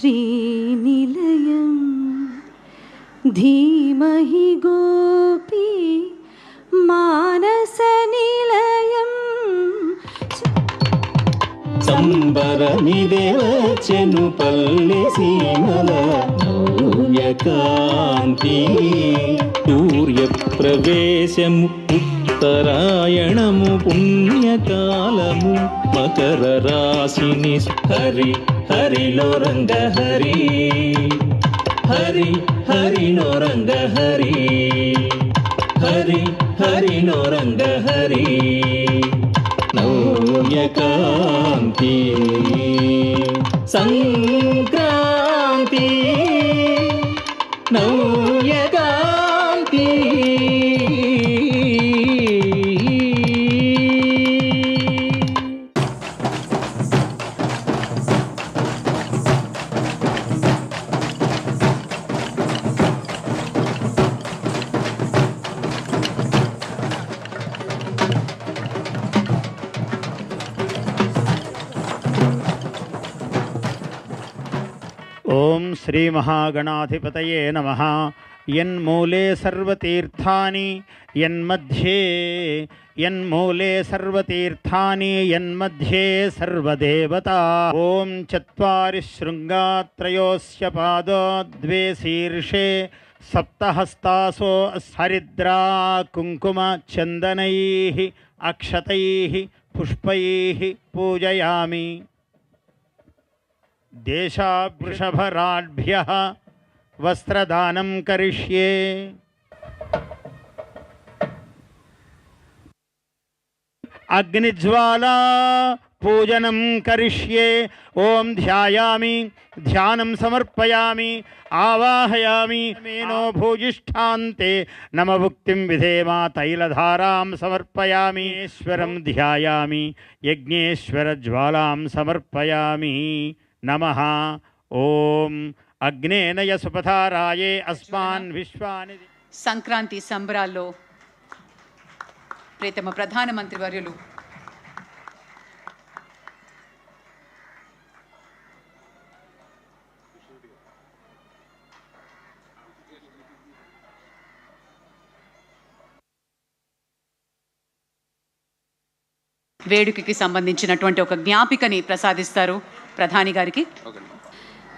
श्रीनिलयं धीमहि गोपी मानसनिलयम् సంబరమిదేవచెను పల్లె సీమల నవ్యకాంతి సూర్య ప్రవేశము ఉత్తరాయణము పుణ్యకాలము మకర రాశిని హరి హరిలో రంగ హరి హరి హరిలో రంగ హరి హరి హరిలో రంగ హరి నవ్యకాంతి సంక్రాంతి నవ్యకాంతి ओम श्रीमहागणाधिपतये नमः। यन्मूले सर्वतीर्थानि, यन्मध्ये, यन्मूले सर्वतीर्थानि सर्वदेवता। ॐ चत्वारि शृङ्गात्रयोस्य शीर्षे सप्तस्तासो हरिद्रा कुङ्कुमचन्दनैः, अक्षत पुष्प पूजयामि। देशावृषभराड्भ्यः वस्त्रदानं करिष्ये। अग्निज्वाला पूजनं करिष्ये। ॐ ध्यायामि, ध्यानं समर्पयामि, आवाहयामि। मेनो भूयिष्ठान्ते, नमभुक्तिं विधेमा तैलधारां समर्पयामि। ईश्वरं ध्यायामि, यज्ञेश्वरज्वालां समर्पयामि। నమ. ఓం. అగ్నేనయ సుపథారాయే అస్మాన్ విశ్వాని సంక్రాంతి సంబరాల్లో ప్రీతమ ప్రధానమంత్రి వర్యులు. వేడుకకి సంబంధించినటువంటి ఒక జ్ఞాపికని ప్రసాదిస్తారు. ప్రధాని గారికి.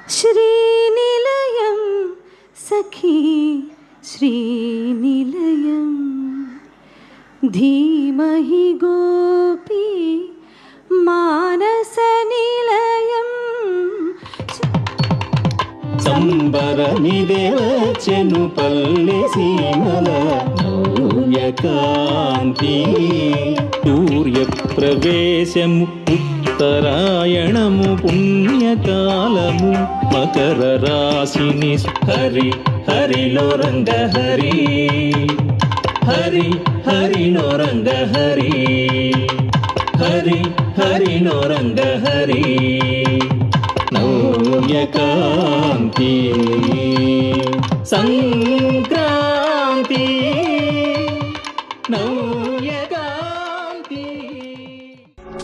శ్రీనిలయం సఖీ శ్రీనిలయం. ధీమహి గోపీ మానసనిలయం సంబరమిదేవచెను పల్లె సీమల సూర్య ప్రవేశము ఉత్తరాయణము పుణ్యకాలము మకర రాశిని హరి హరిలో రంగ హరి హరి హరిలో రంగ హరి హరి హరిలో రంగ హరి నవ్యకాంతి సంక్రాంతి